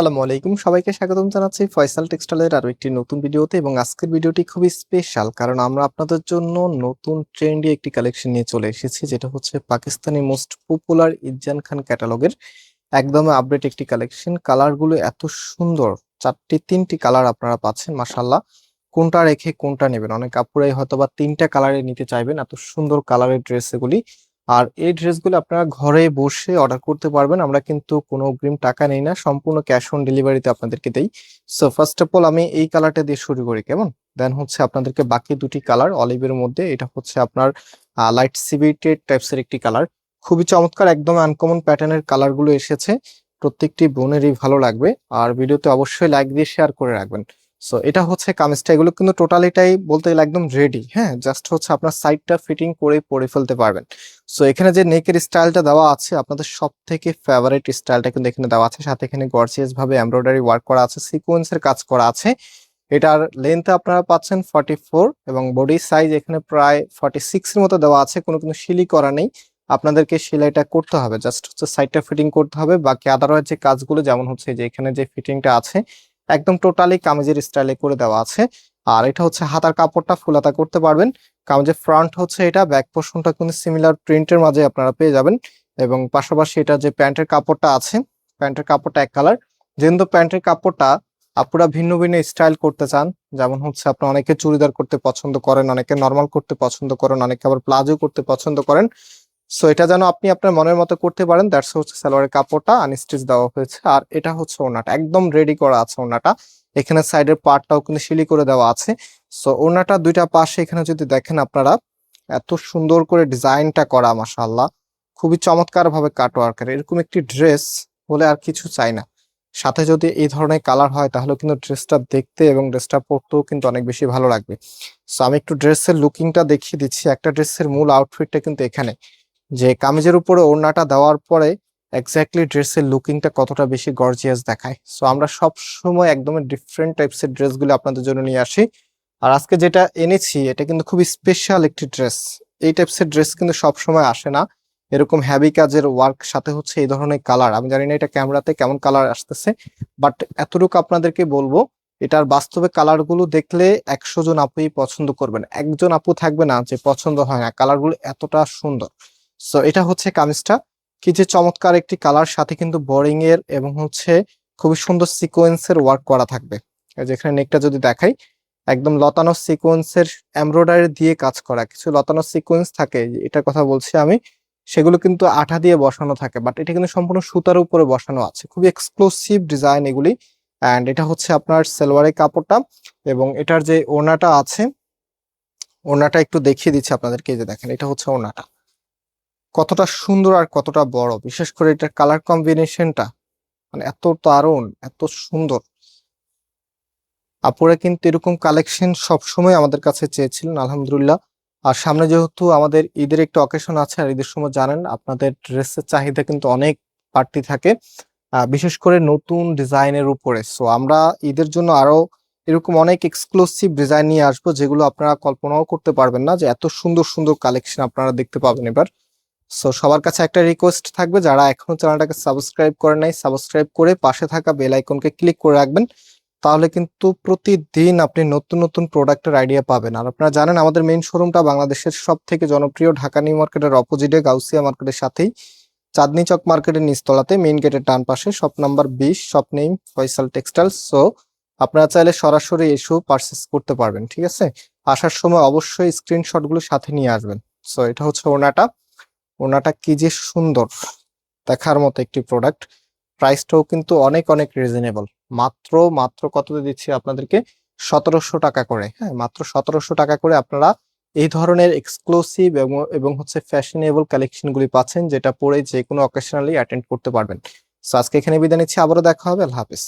আসসালামু আলাইকুম। সবাইকে স্বাগতম জানাচ্ছি ফয়সাল টেক্সটাইলের আরও একটি নতুন ভিডিওতে এবং আজকের ভিডিওটি খুবই স্পেশাল কারণ আমরা আপনাদের জন্য নতুন ট্রেন্ডি একটি কালেকশন নিয়ে চলে এসেছি, যেটা হচ্ছে পাকিস্তানি মোস্ট পপুলার ইজান খান ক্যাটালগের একদম আপডেট একটি কালেকশন। কালারগুলো এত সুন্দর, চারটি, তিনটি কালার আপনারা পাচ্ছেন মাসাল্লাহ কোনটা রেখে কোনটা নেবেন? অনেক আপুরাই হয়তো বা তিনটা কালারে নিতে চাইবেন, এত সুন্দর কালারের ড্রেস এগুলি আর এই ড্রেসগুলো আপনারা ঘরে বসে অর্ডার করতে পারবেন। আমরা কিন্তু কোনো অগ্রিম টাকা নেই না, সম্পূর্ণ ক্যাশ অন ডেলিভারিতে আপনাদেরকে দেই। সো ফার্স্ট অফ অল আমি এই কালারটা দিয়ে শুরু করি, কেমন? দেন হচ্ছে আপনাদেরকে বাকি দুটি কালার অলিভের মধ্যে, এটা হচ্ছে আপনার লাইট সিবিটেড টাইপসের একটি কালার খুবই চমৎকার, একদম আনকমন প্যাটার্নের কালারগুলো এসেছে। প্রত্যেকটি বোনেরই ভালো লাগবে। আর ভিডিওতে অবশ্যই লাইক দিয়ে শেয়ার করে রাখবেন। সো এটা হচ্ছে কামিজটা। এগুলো কিন্তু টোটাল এটাই বলতে গেলে একদম রেডি হ্যাঁ জাস্ট হচ্ছে আপনার সাইডটা ফিটিং করে পরে ফেলতে পারবেন। সো এখানে যে নেকের স্টাইলটা দেওয়া আছে, আপনাদের সব থেকে ফেভারিট স্টাইলটা কিন্তু এখানে দেওয়া আছে। সাথে এখানে গর্জিয়াস ভাবে এমব্রয়ডারি ওয়ার্ক করা আছে সিকোয়েন্সের কাজ করা আছে। এটার লেন্থ আপনারা পাচ্ছেন ফর্টি ফোর এবং বডি সাইজ এখানে প্রায় ফর্টি সিক্স এর মতো দেওয়া আছে। কোনো কোনো শিলি করা নেই। আপনাদেরকে সেলাইটা করতে হবে। জাস্ট হচ্ছে সাইডটা ফিটিং করতে হবে। বাকি আদারওয়াইজ যে কাজগুলো, যেমন হচ্ছে যে এখানে যে ফিটিংটা আছে একদম টোটালি কামিজের স্টাইলে করে দেওয়া আছে। আর এটা হচ্ছে হাতার কাপড়টা ফুলাতা করতে পারবেন। কামিজের ফ্রন্ট হচ্ছে এটা ব্যাক পোর্শনটা কিন্তু সিমিলার প্রিন্টের মাঝে আপনারা পেয়ে যাবেন। এবং পাশাপাশি এটা যে প্যান্টের কাপড়টা আছে, প্যান্টের কাপড়টা এক কালার যেহেতু প্যান্টের কাপড়টা আপুরা ভিন্ন ভিন্ন স্টাইল করতে চান, যেমন হচ্ছে আপনি অনেকে চুড়িদার করতে পছন্দ করেন, অনেকে নর্মাল করতে পছন্দ করেন, অনেকে আবার প্লাজো করতে পছন্দ করেন সো এটা যেন আপনি আপনার মনের মতো করতে পারেন দ্যাটস হচ্ছে সালোয়ারের কাপড়টা আনস্টিচ দেওয়া হয়েছে, আর এটা হচ্ছে ওনাটা একদম রেডি করা আছে ওনাটা এখানে সাইডের পার্টটাও কিন্তু শিলি করে দেওয়া আছে। সো ওনাটা দুইটা পাশে এখানে যদি দেখেন আপনারা, এত সুন্দর করে ডিজাইনটা করা, মাশাআল্লাহ। খুবই চমৎকার ভাবে কাটওয়ার্কের এরকম একটি ড্রেস হলে আর কিছু চাই না। সাথে যদি এই ধরনের কালার হয়, তাহলে কিন্তু ড্রেসটা দেখতে এবং ড্রেসটা পরতেও কিন্তু অনেক বেশি ভালো লাগবে। সো আমি একটু ড্রেসের লুকিংটা দেখিয়ে দিচ্ছি। একটা ড্রেসের মূল আউটফিটটা কিন্তু এখানে। যে কামিজের উপরে ওড়নাটা দেওয়ার পরে এক্স্যাক্টলি ড্রেসের লুকিংটা কতটা বেশি গর্জিয়াস দেখায়। সো আমরা সব সময় একদম ডিফারেন্ট টাইপসের ড্রেসগুলো আপনাদের জন্য নিয়ে আসি। আর আজকে যেটা এনেছি, এটা কিন্তু খুবই স্পেশাল একটি ড্রেস এই টাইপসের ড্রেস কিন্তু সব সময় আসে না। এরকম হ্যাভি কাজের ওয়ার্ক সাথে হচ্ছে এই ধরনের কালার আমি জানি না এটা ক্যামেরাতে কেমন কালার আসতেছে বাট এতটুকু আপনাদেরকে বলব, এটার বাস্তবে কালারগুলো দেখলে একশো জন আপুই পছন্দ করবেন। একজন আপু থাকবে না যে পছন্দ হয় না। কালারগুলো এতটা সুন্দর। সো এটা হচ্ছে কামিজটা কি যে চমৎকার একটি কালার সাথে কিন্তু বোরিং এর এবং হচ্ছে খুবই সুন্দর সিকোয়েন্সের ওয়ার্ক করা থাকবে। যেখানে নেকটা যদি দেখাই, একদম লতানো সিকোয়েন্সের এমব্রয়ডারি দিয়ে কাজ করা। কিছু লতানো সিকোয়েন্স থাকে, এটার কথা বলছি আমি, সেগুলো কিন্তু আঠা দিয়ে বসানো থাকে বাট এটা কিন্তু সম্পূর্ণ সুতার উপরে বসানো আছে। খুবই এক্সক্লুসিভ ডিজাইন এগুলি। অ্যান্ড এটা হচ্ছে আপনার সেলওয়ারের কাপড়টা এবং এটার যে ওনাটা আছে ওনাটা একটু দেখিয়ে দিচ্ছি আপনাদেরকে যে দেখেন, এটা হচ্ছে ওনাটা কতটা সুন্দর আর কতটা বড়। বিশেষ করে এটার কালার কম্বিনেশনটা মানে এত দারুণ, এত সুন্দর। আপুরা কিন্তু এরকম কালেকশন সবসময় আমাদের কাছে চেয়েছিলেন, আলহামদুলিল্লাহ। আর সামনে যেহেতু আমাদের ঈদের একটা অকেশন আছে, আর ঈদের সময় জানেন, আপনাদের ড্রেসের চাহিদা কিন্তু অনেক বাড়তি থাকে। বিশেষ করে নতুন ডিজাইনের উপরে। সো আমরা ঈদের জন্য আরও এরকম অনেক এক্সক্লুসিভ ডিজাইন নিয়ে আসব, যেগুলো আপনারা কল্পনাও করতে পারবেন না যে এত সুন্দর সুন্দর কালেকশন আপনারা দেখতে পাবেন এবার। সো সবার কাছে একটা রিকোয়েস্ট থাকবে যারা এখনও চ্যানেলটাকে সাবস্ক্রাইব করে নাই সাবস্ক্রাইব করে পাশে থাকা বেল আইকনকে ক্লিক করে রাখবেন। তাহলে কিন্তু প্রতিদিন আপনি নতুন নতুন প্রোডাক্টের আইডিয়া পাবেন। আর আপনারা জানেন, আমাদের মেইন শোরুমটা বাংলাদেশের সব থেকে জনপ্রিয়, ঢাকা নিউ মার্কেটের অপোজিটে গাউসিয়া মার্কেটের সাথেই। চাঁদনি চক মার্কেটের নিচতলাতে মেইন গেটের ডান পাশে শপ নাম্বার বিশ shop name Faisal textiles so আপনারা চাইলে সরাসরি এসেও পারচেস করতে পারবেন, ঠিক আছে? আসার সময় অবশ্যই স্ক্রিনশটগুলো সাথে নিয়ে আসবেন। সো এটা হচ্ছে ওনাটা ওনাটা কি যে সুন্দর, দেখার মতো একটি প্রোডাক্ট প্রাইসটাও কিন্তু অনেক অনেক রিজনেবল মাত্র মাত্র কত দিচ্ছি আপনাদেরকে? সতেরোশো টাকা করে হ্যাঁ মাত্র সতেরোশো টাকা করে আপনারা এই ধরনের এক্সক্লুসিভ এবং হচ্ছে ফ্যাশনেবল কালেকশনগুলি পাচ্ছেন, যেটা পরে যে কোনো অকেশনালি অ্যাটেন্ড করতে পারবেন। সো আজকে এখানে বিদায় নিচ্ছি, আবারও দেখা হবে, আল্লাহ হাফিজ।